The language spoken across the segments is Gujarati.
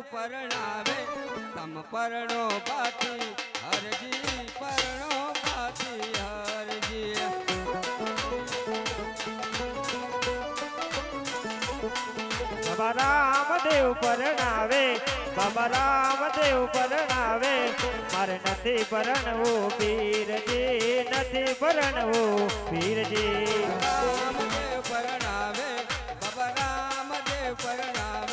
પરણાવે. તમ પરણો બાથી હરજી પરણો બાથી હરજી. બાબા રામદેવ પરણાવે બાબા રામદેવ પરણાવે. મારે નથી પરણવું પીરજી નથી પરણવું પીરજી. રામદેવ પરણાવે બાબા રામદેવ પરણાવે.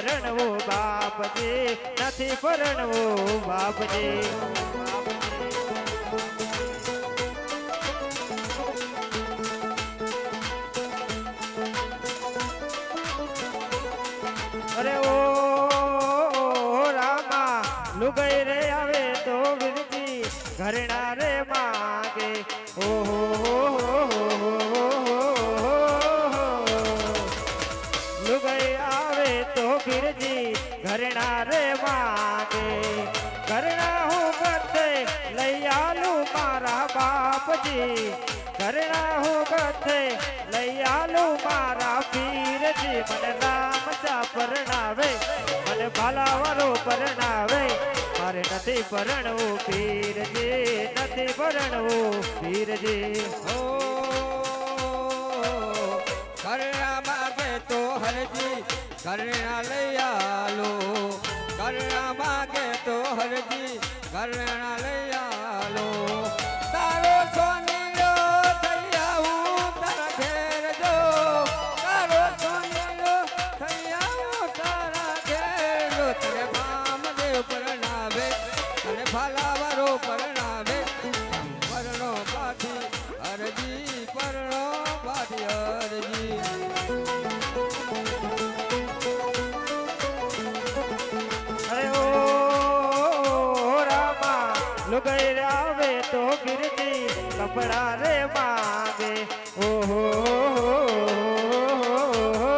પરણવું બાપજી નથી પરણવો બાપજી અરે ઓ, રામા, લુગઈ રે આવે તો વિરજી ઘરણા રે માગે. ઓ બાપજી ઘરણા હું ગતે લઈ આલો મારા પીરજી મને રામ ચા પરણાવે, મને ભાલાવાળો પરણાવે. મારે નથી પરણવું પીરજી નથી પરણવું પીરજી હો કરણા માગે તો હરજી કરણા લઈ આલો. કરણા માગે તો હરજી કરણા તો ગિરજી કપડા રે માગે ઓહો હો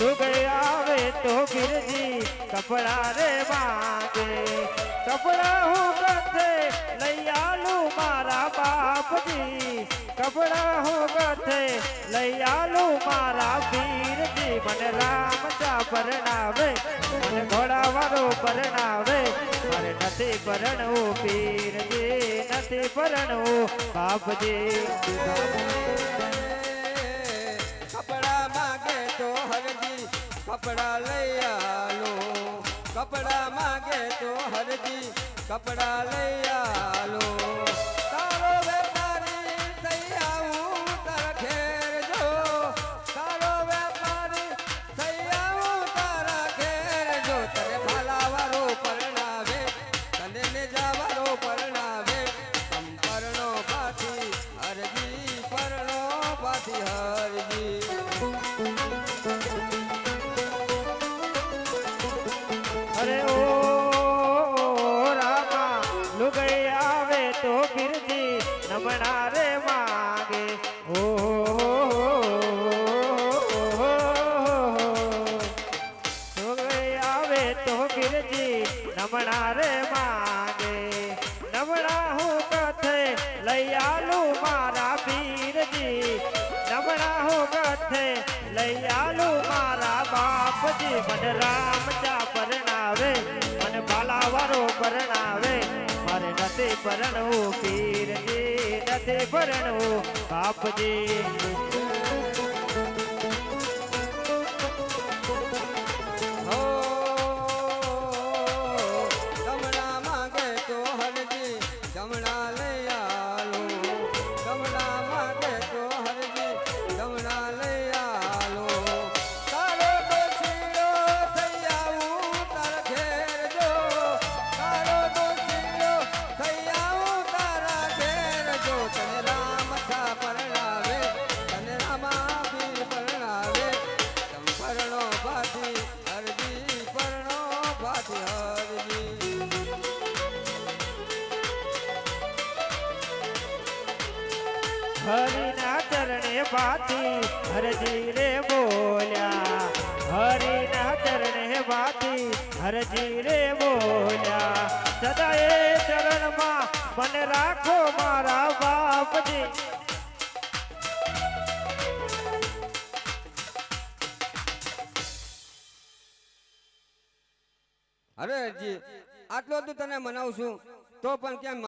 લુગઈ આવે તો ગિરજી કપડા રે માગે કપડા હું કથે લઈ આલું મારા બાપજી. કપડા હું કથે લઈ આલું મારા પીરજી મને રામ ચા પરણાવે, મને ઘોડાવાળો પરણાવે. મારે નથી પરણવું, પીરજી, નથી પરણવું, બાપજી. કપડા માગે તો હરજી, કપડા લઈ આલો. કપડા માગે તો હરજી, કપડા લઈ આલો. પાથી હરજી અરે ઓ, રામા, લુગઈ આવે તો ગિરજી નમણા રે માગે. ઓ, લુગઈ આવે તો ગિરજી નમણા રે માગે. નમણા હું કથે લઈ આલું મારા હું લઈ આલું મારા બાપજી મને રામ ચા પરણાવે મને બાલાવારો પરણાવે. મારે નથી પરણવું, પીરજી નથી પરણવું, બાપજી. હરિના ચરણે બાતી હરજી રે બોલ્યા. હરિના ચરણે બાતી હરજી રે બોલ્યા. એ ચરણમાં મને રાખો મારા બાપજી. અરે હરજી, આટલો તું તને મનાવું છું, તો પણ કેમ